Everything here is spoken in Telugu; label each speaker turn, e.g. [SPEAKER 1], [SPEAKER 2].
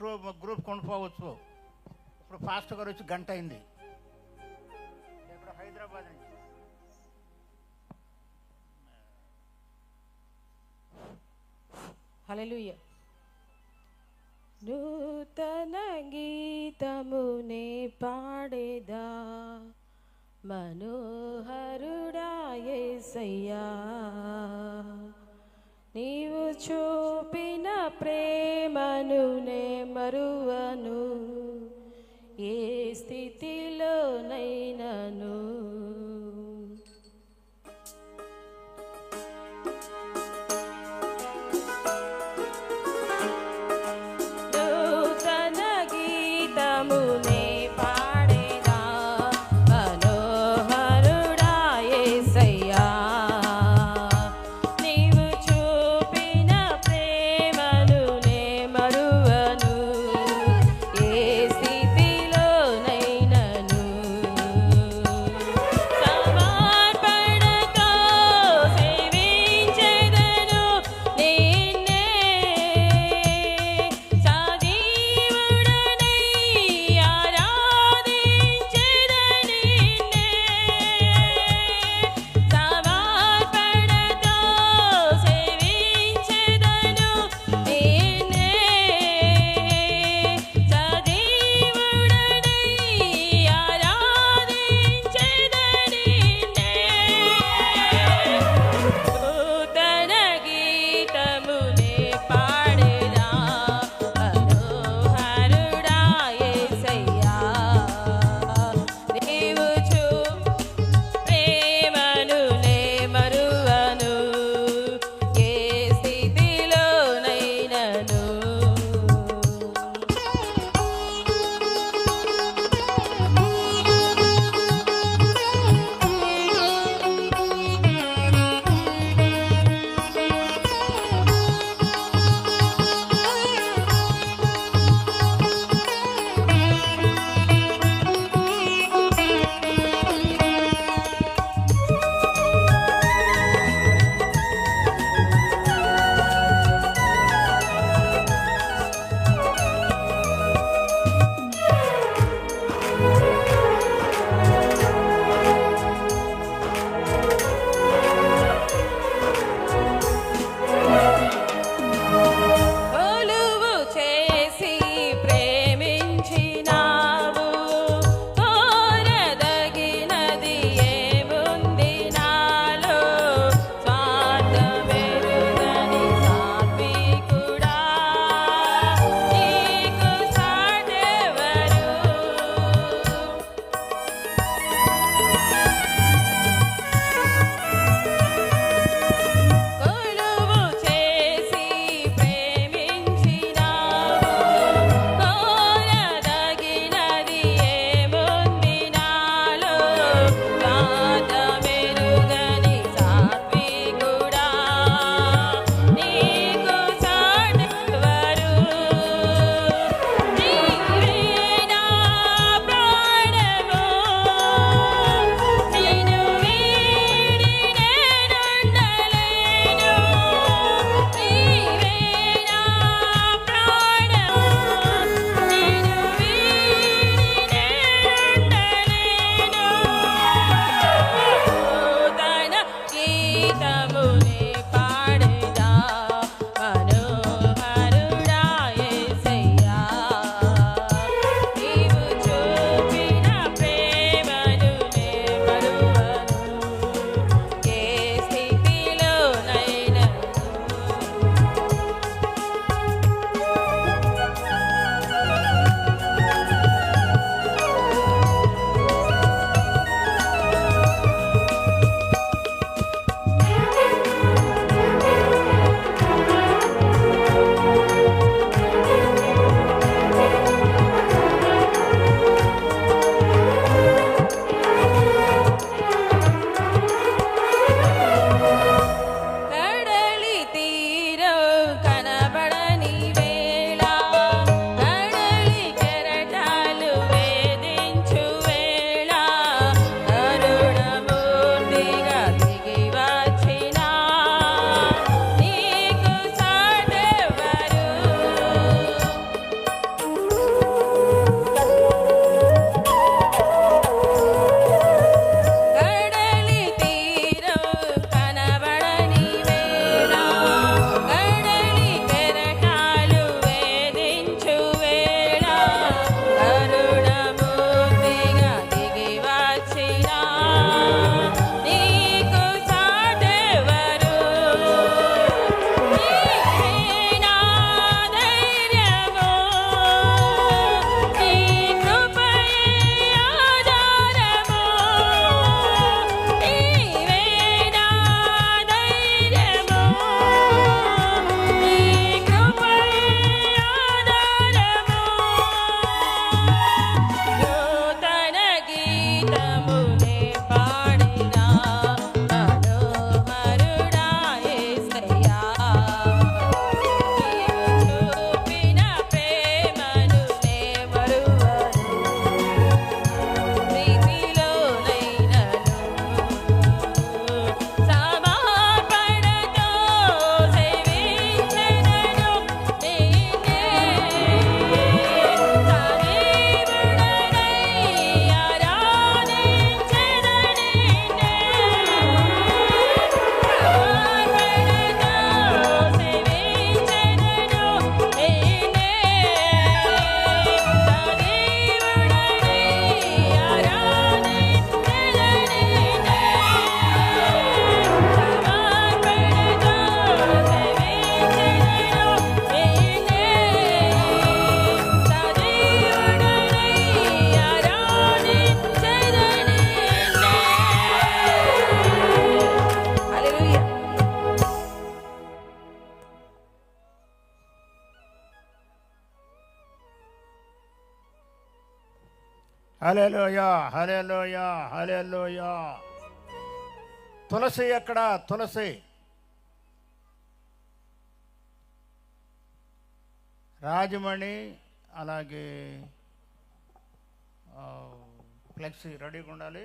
[SPEAKER 1] టూ గ్రూప్ కొనుక్కోవచ్చు. ఇప్పుడు ఫాస్ట్ గారు వచ్చి గంట అయింది. ఇక్కడ హైదరాబాద్ నుంచి.
[SPEAKER 2] హల్లెలూయ. నూతన గీతమునే పాడేదా? మనోహరుడా యేసయ్యా నీవు చూపిన ప్రేమను నే करो
[SPEAKER 1] హలెలోయ హలెలోయ హలెలోయ తులసి ఎక్కడ? తులసి. రాజమణి అలాగే ఫ్లెక్సీ రెడీగా ఉండాలి.